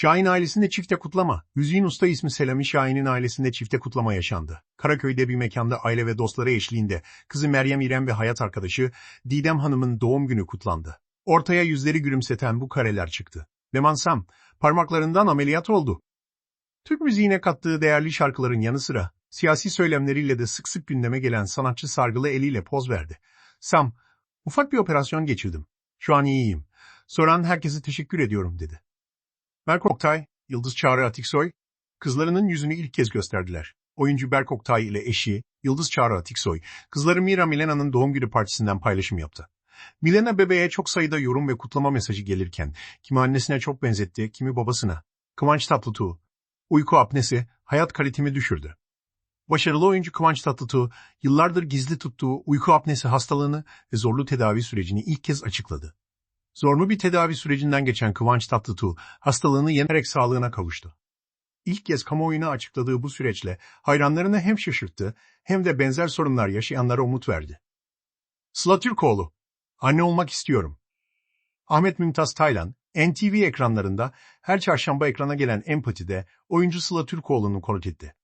Şahin ailesinde çifte kutlama. Hüzin Usta ismi Selami Şahin'in ailesinde çifte kutlama yaşandı. Karaköy'de bir mekanda aile ve dostları eşliğinde kızı Meryem İrem ve hayat arkadaşı Didem Hanım'ın doğum günü kutlandı. Ortaya yüzleri gülümseten bu kareler çıktı. Leman Sam parmaklarından ameliyat oldu. Türk müziğine kattığı değerli şarkıların yanı sıra siyasi söylemleriyle de sık sık gündeme gelen sanatçı sargılı eliyle poz verdi. Sam, ufak bir operasyon geçirdim. Şu an iyiyim. Soran herkese teşekkür ediyorum dedi. Berk Oktay, Yıldız Çağrı Atiksoy, kızlarının yüzünü ilk kez gösterdiler. Oyuncu Berk Oktay ile eşi Yıldız Çağrı Atiksoy, kızları Mira Milena'nın doğum günü partisinden paylaşım yaptı. Milena bebeğe çok sayıda yorum ve kutlama mesajı gelirken, kimi annesine çok benzetti, kimi babasına. Kıvanç Tatlıtuğ, uyku apnesi hayat kalitemi düşürdü. Başarılı oyuncu Kıvanç Tatlıtuğ, yıllardır gizli tuttuğu uyku apnesi hastalığını ve zorlu tedavi sürecini ilk kez açıkladı. Zorlu bir tedavi sürecinden geçen Kıvanç Tatlıtuğ, hastalığını yenerek sağlığına kavuştu. İlk kez kamuoyuna açıkladığı bu süreçle hayranlarını hem şaşırttı hem de benzer sorunlar yaşayanlara umut verdi. Sıla Türkoğlu, anne olmak istiyorum. Ahmet Mümtaz Taylan, NTV ekranlarında her çarşamba ekrana gelen Empati'de oyuncu Sıla Türkoğlu'nu konuk etti.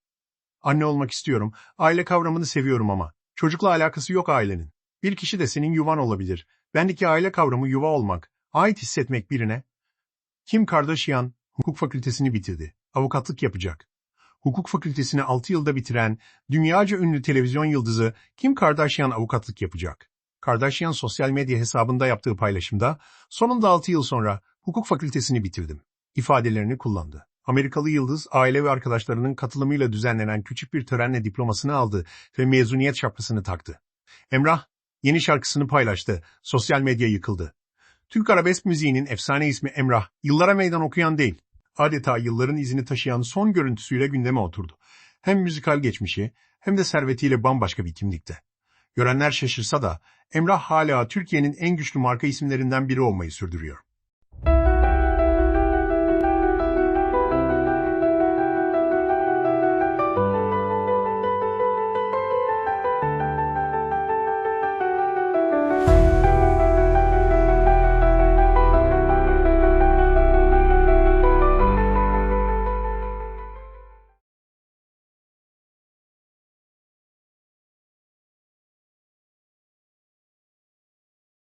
Anne olmak istiyorum, aile kavramını seviyorum ama çocukla alakası yok ailenin. Bir kişi de senin yuvan olabilir. Bendeki aile kavramı yuva olmak, ait hissetmek birine. Kim Kardashian hukuk fakültesini bitirdi. Avukatlık yapacak. Hukuk fakültesini 6 yılda bitiren dünyaca ünlü televizyon yıldızı Kim Kardashian avukatlık yapacak. Kardashian sosyal medya hesabında yaptığı paylaşımda sonunda 6 yıl sonra hukuk fakültesini bitirdim ifadelerini kullandı. Amerikalı yıldız aile ve arkadaşlarının katılımıyla düzenlenen küçük bir törenle diplomasını aldı ve mezuniyet şapkasını taktı. Emrah yeni şarkısını paylaştı. Sosyal medya yıkıldı. Türk arabesk müziğinin efsane ismi Emrah, yıllara meydan okuyan değil, adeta yılların izini taşıyan son görüntüsüyle gündeme oturdu. Hem müzikal geçmişi hem de servetiyle bambaşka bir kimlikte. Görenler şaşırsa da Emrah hala Türkiye'nin en güçlü marka isimlerinden biri olmayı sürdürüyor.